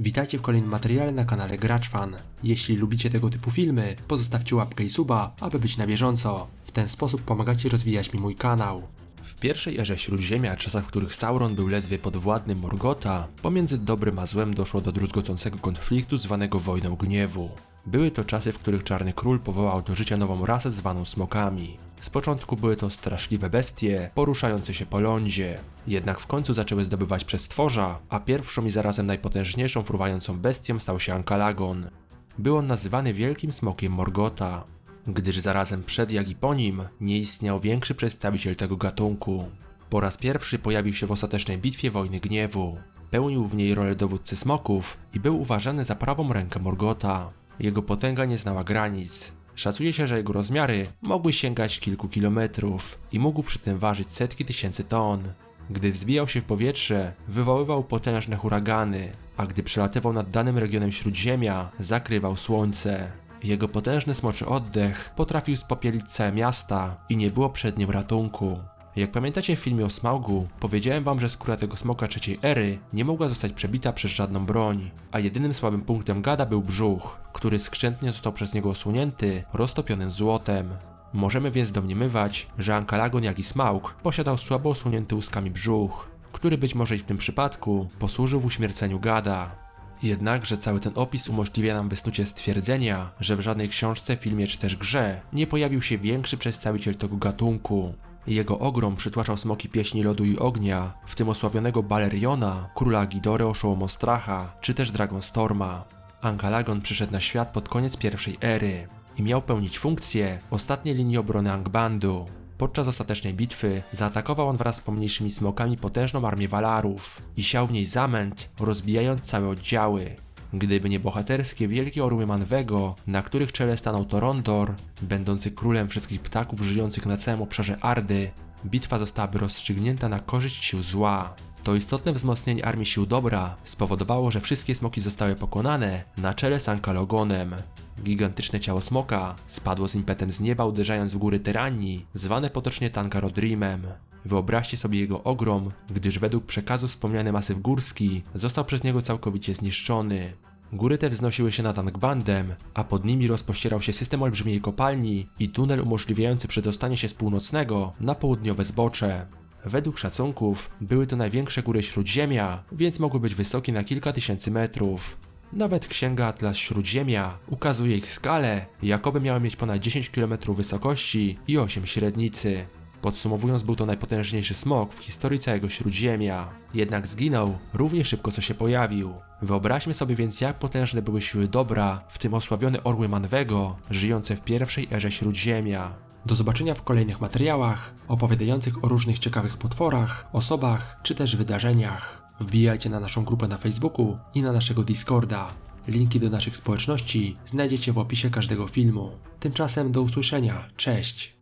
Witajcie w kolejnym materiale na kanale Gracz Fan. Jeśli lubicie tego typu filmy, pozostawcie łapkę i suba, aby być na bieżąco. W ten sposób pomagacie rozwijać mi mój kanał. W pierwszej erze Śródziemia, czasach w których Sauron był ledwie podwładnym Morgota, pomiędzy dobrym a złem doszło do druzgocącego konfliktu zwanego Wojną Gniewu. Były to czasy, w których Czarny Król powołał do życia nową rasę zwaną Smokami. Z początku były to straszliwe bestie, poruszające się po lądzie. Jednak w końcu zaczęły zdobywać przestworza, a pierwszą i zarazem najpotężniejszą fruwającą bestią stał się Ankalagon. Był on nazywany Wielkim Smokiem Morgota, gdyż zarazem przed jak i po nim nie istniał większy przedstawiciel tego gatunku. Po raz pierwszy pojawił się w ostatecznej bitwie Wojny Gniewu. Pełnił w niej rolę dowódcy smoków i był uważany za prawą rękę Morgota. Jego potęga nie znała granic. Szacuje się, że jego rozmiary mogły sięgać kilku kilometrów i mógł przy tym ważyć setki tysięcy ton. Gdy wzbijał się w powietrze, wywoływał potężne huragany, a gdy przelatywał nad danym regionem Śródziemia, zakrywał słońce. Jego potężny smoczy oddech potrafił spopielić całe miasta i nie było przed nim ratunku. Jak pamiętacie w filmie o Smaugu, powiedziałem wam, że skóra tego smoka trzeciej ery nie mogła zostać przebita przez żadną broń, a jedynym słabym punktem gada był brzuch, który skrzętnie został przez niego osłonięty roztopionym złotem. Możemy więc domniemywać, że Ankalagon jak i Smaug posiadał słabo osłonięty łuskami brzuch, który być może i w tym przypadku posłużył w uśmierceniu gada. Jednakże cały ten opis umożliwia nam wysnucie stwierdzenia, że w żadnej książce, filmie czy też grze nie pojawił się większy przedstawiciel tego gatunku. Jego ogrom przytłaczał smoki pieśni lodu i ognia, w tym osławionego Baleriona, króla Gidory Oszołomostracha, czy też Dragonstorma. Ankalagon przyszedł na świat pod koniec pierwszej ery i miał pełnić funkcję ostatniej linii obrony Angbandu. Podczas ostatecznej bitwy zaatakował on wraz z pomniejszymi smokami potężną armię Walarów i siał w niej zamęt, rozbijając całe oddziały. Gdyby nie bohaterskie wielkie orły Manwego, na których czele stanął Torondor, będący królem wszystkich ptaków żyjących na całym obszarze Ardy, bitwa zostałaby rozstrzygnięta na korzyść sił zła. To istotne wzmocnienie armii sił dobra spowodowało, że wszystkie smoki zostały pokonane na czele z Ankalogonem. Gigantyczne ciało smoka spadło z impetem z nieba, uderzając w góry tyranii, zwane potocznie Tangarodrimem. Wyobraźcie sobie jego ogrom, gdyż według przekazu wspomniany masyw górski został przez niego całkowicie zniszczony. Góry te wznosiły się nad Angbandem, a pod nimi rozpościerał się system olbrzymiej kopalni i tunel umożliwiający przedostanie się z północnego na południowe zbocze. Według szacunków były to największe góry Śródziemia, więc mogły być wysokie na kilka tysięcy metrów. Nawet księga Atlas Śródziemia ukazuje ich skalę, jakoby miały mieć ponad 10 km wysokości i 8 średnicy. Podsumowując, był to najpotężniejszy smok w historii całego Śródziemia. Jednak zginął równie szybko co się pojawił. Wyobraźmy sobie więc jak potężne były siły dobra, w tym osławione orły Manwego, żyjące w pierwszej erze Śródziemia. Do zobaczenia w kolejnych materiałach opowiadających o różnych ciekawych potworach, osobach czy też wydarzeniach. Wbijajcie na naszą grupę na Facebooku i na naszego Discorda. Linki do naszych społeczności znajdziecie w opisie każdego filmu. Tymczasem do usłyszenia. Cześć!